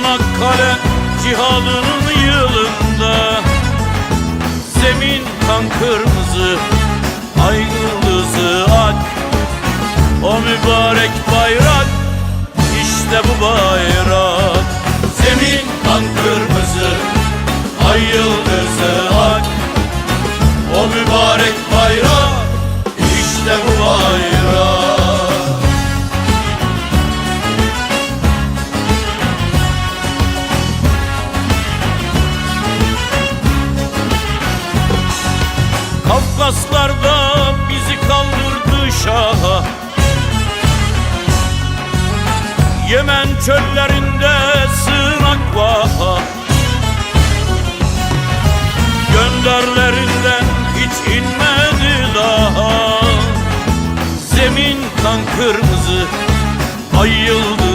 Çanakkale cihadının yılında. Zemin kan kırmızı, ay kırmızı ak O mübarek bayrak işte bu bayrak Atlaslarda bizi kaldırdı şaha. Yemen çöllerinde sığınak var Gönderlerinden hiç inmedi daha. Zemin kan kırmızı Ay yıldız